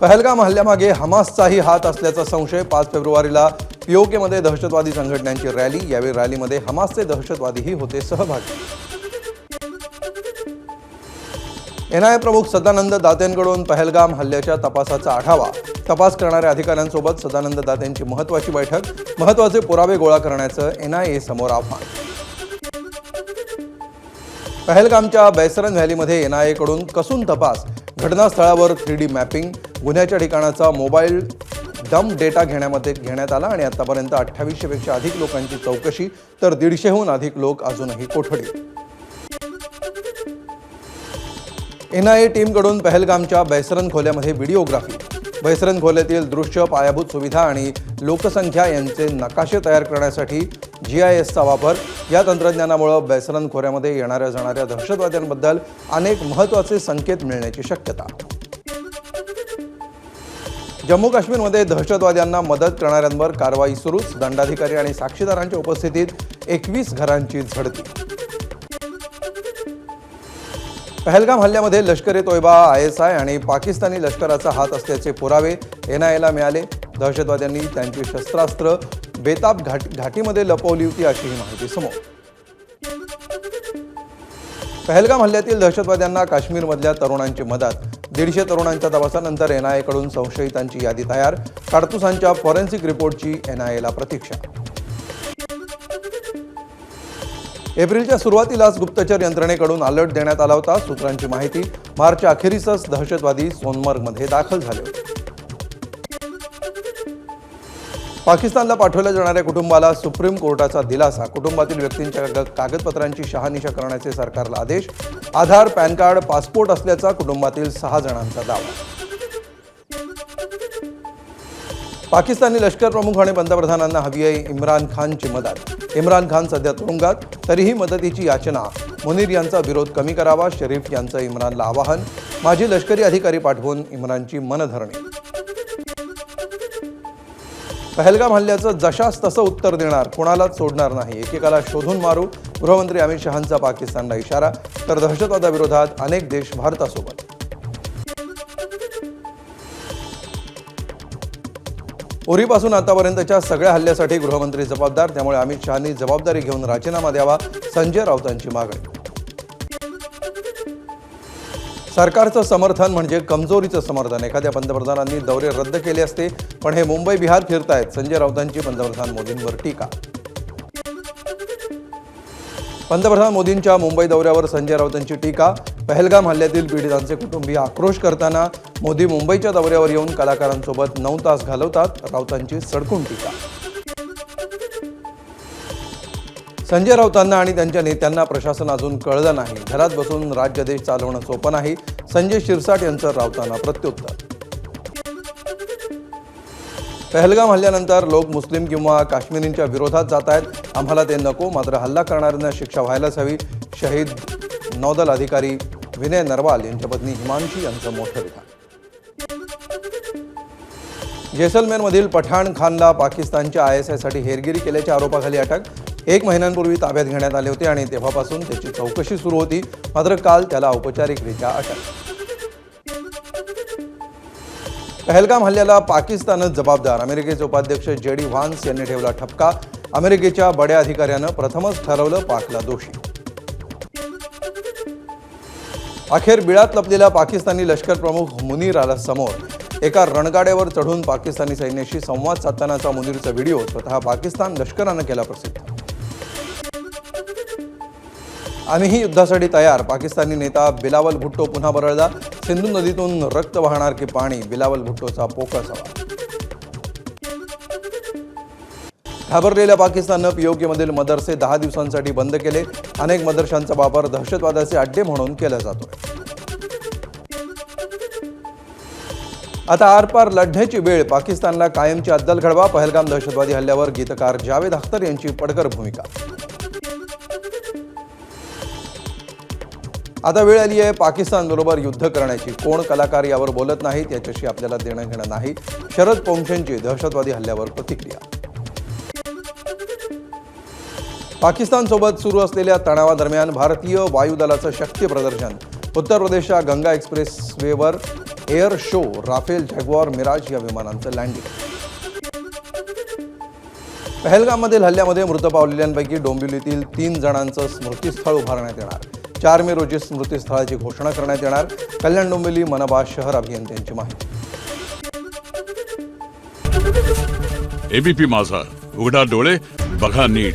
पहलगाम हल्ल्यामागे हमासचाही हात असल्याचा संशय पाच फेब्रुवारीला पीओकेमध्ये दहशतवादी संघटनांची रॅली. यावेळी रॅलीमध्ये हमासचे दहशतवादीही होते सहभागी. एनआयए प्रमुख सदानंद दातेंकडून पहलगाम हल्ल्याच्या तपासाचा आढावा. तपास करणाऱ्या अधिकाऱ्यांसोबत सदानंद दातेंची महत्वाची बैठक महत्त्वाचे पुरावे गोळा करण्याचं एनआयए समोर आव्हान. पहलगामच्या बैसरन व्हॅलीमध्ये एनआयएकडून कसून तपास घटनास्थळावर थ्री डी मॅपिंग गुन्ह्याच्या ठिकाणाचा मोबाईल डंप डेटा घेण्यामध्ये घेण्यात आला आणि आतापर्यंत अठ्ठावीसशेपेक्षा अधिक लोकांची चौकशी तर दीडशेहून अधिक लोक अजूनही कोठडीत एनआयए टीमकडून पहलगामच्या बैसरन खोल्यामध्ये व्हिडिओग्राफी. बैसरन खोल्यातील दृश्य पायाभूत सुविधा आणि लोकसंख्या यांचे नकाशे तयार करण्यासाठी जी आय एसचा वापर. या तंत्रज्ञानामुळं बैसरन खोऱ्यामध्ये येणाऱ्या जाणाऱ्या दहशतवाद्यांबद्दल अनेक महत्त्वाचे संकेत मिळण्याची शक्यता. जम्मू काश्मीरमध्ये दहशतवाद्यांना मदत करणाऱ्यांवर कारवाई सुरूच. दंडाधिकारी आणि साक्षीदारांच्या उपस्थितीत एकवीस घरांची झडती. पहलगाम हल्ल्यामध्ये Lashkar e Taiba I S I आणि पाकिस्तानी लष्कराचा हात असल्याचे पुरावे एनआयएला मिळाले. दहशतवाद्यांनी त्यांची शस्त्रास्त्र बेताब घाट घाटीमध्ये लपवली होती अशीही माहिती समोर. पहलगाम हल्ल्यातील दहशतवाद्यांना काश्मीरमधल्या तरुणांची मदत. दीडशे तरुणांच्या तपासानंतर एनआयएकडून संशयितांची यादी तयार काडतुसांच्या फॉरेन्सिक रिपोर्टची एनआयएला प्रतीक्षा. एप्रिलच्या सुरुवातीलाच गुप्तचर यंत्रणेकडून अलर्ट देण्यात आला होता सूत्रांची माहिती. मार्च अखेरीसच दहशतवादी सोनमर्गमध्ये दाखल झाले होते. पाकिस्तानला पाठवल्या जाणाऱ्या कुटुंबाला सुप्रीम कोर्टाचा दिलासा. कुटुंबातील व्यक्तींच्या कागदपत्रांची शहानिशा करण्याचे सरकारला आदेश. आधार पॅन कार्ड पासपोर्ट असल्याचा कुटुंबातील सहा जणांचा दावा. पाकिस्तानी लष्कर प्रमुख आणि पंतप्रधानांना हवी आहे इम्रान खानची मदत. इम्रान खान सध्या तुरुंगात तरीही मदतीची याचना. मुनीर यांचा विरोध कमी करावा शरीफ यांचं इम्रानला आवाहन. माजी लष्करी अधिकारी पाठवून इम्रानची मनधरणी. पहलगाम हल्ल्याचं जशास तसं उत्तर देणार कोणालाच सोडणार नाही. एकेकाला शोधून मारू गृहमंत्री अमित शहांचा पाकिस्तानला इशारा तर दहशतवादाविरोधात अनेक देश भारतासोबत. उरीपासून आतापर्यंतच्या सगळ्या हल्ल्यासाठी गृहमंत्री जबाबदार त्यामुळे अमित शहांनी जबाबदारी घेऊन राजीनामा द्यावा संजय राऊतांची मागणी. सरकारचं समर्थन म्हणजे कमजोरीचं समर्थन. एखाद्या पंतप्रधानांनी दौरे रद्द केले असते पण हे मुंबई बिहार फिरतायत. संजय राऊतांची पंतप्रधान मोदींवर टीका. पंतप्रधान मोदींच्या मुंबई दौऱ्यावर संजय राऊतांची टीका. पहलगाम हल्ल्यातील पीडितांचे कुटुंबीय आक्रोश करताना मोदी मुंबईच्या दौऱ्यावर येऊन कलाकारांसोबत नऊ तास घालवतात राऊतांची सडकून टीका. संजय राऊतांना आणि त्यांच्या नेत्यांना प्रशासन अजून कळलं नाही. घरात बसून राज्य देश चालवणं सोपं नाही. संजय शिरसाट यांचं राऊतांना प्रत्युत्तर. पहलगाम हल्ल्यानंतर लोक मुस्लिम किंवा काश्मीरींच्या विरोधात जात आहेत. आम्हाला ते नको मात्र हल्ला करणाऱ्यांना शिक्षा व्हायलाच हवी. शहीद नौदल अधिकारी विनय नरवाल यांच्या पत्नी हिमांशी यांचं मोठं विधान जैसलमेरमधील पठाण खानला पाकिस्तानच्या आय एस आयसाठी हेरगिरी केल्याच्या आरोपाखाली अटक. एक महिन्यांपूर्वी ताब्यात घेण्यात आले होते आणि तेव्हापासून त्याची चौकशी सुरू होती. मात्र काल त्याला औपचारिकरित्या अटक. पहलगाम हल्ल्याला पाकिस्तानच जबाबदार. अमेरिकेचे उपाध्यक्ष जे डी व्हान्स यांनी ठेवला ठपका. अमेरिकेच्या बड्या अधिकाऱ्यानं प्रथमच ठरवलं पाकला दोषी. अखेर बिळात लपलेला पाकिस्तानी लष्कर प्रमुख मुनीर आला समोर. एका रणगाड्यावर चढून पाकिस्तानी सैन्याशी संवाद साधतानाचा मुनीरचा व्हिडिओ स्वतः पाकिस्तान लष्करानं केला प्रसिद्ध. आम्हीही युद्धासाठी तयार. पाकिस्तानी नेता बिलावल भुट्टो पुन्हा बरळला. सिंधू नदीतून रक्त वाहणार की पाणी? बिलावल भुट्टोचा पोकळ सवाल. घाबरलेल्या पाकिस्ताननं पीओकेमधील मदरसे दहा दिवसांसाठी बंद केले. अनेक मदरशांचा वापर दहशतवादाचे अड्डे म्हणून केला जातोय. आता आरपार लढण्याची वेळ. पाकिस्तानला कायमची अद्दल घडवा. पहलगाम दहशतवादी हल्ल्यावर गीतकार जावेद अख्तर यांची पडकर भूमिका. आता वेळ आली आहे पाकिस्तानबरोबर युद्ध करण्याची. कोण कलाकार यावर बोलत नाहीत याच्याशी आपल्याला देणं घेणं नाही. शरद पोंक्षेंची दहशतवादी हल्ल्यावर प्रतिक्रिया. पाकिस्तानसोबत सुरू असलेल्या तणावादरम्यान भारतीय वायुदलाचं शक्ती प्रदर्शन. उत्तर प्रदेशच्या गंगा एक्सप्रेस वेवर air show Rafale Jaguar Mirage या विमानांचं लँडिंग. पहलगाममधील हल्ल्यामध्ये मृत पावलेल्यांपैकी डोंबिवलीतील तीन जणांचं स्मृतीस्थळ उभारण्यात येणार. चार मे रोजी स्मृतीस्थळाची घोषणा करण्यात येणार. कल्याण डोंबिवली मनबा शहर अभियंत्यांची माहिती. एबीपी माझा. उघडा डोळे बघा नीट.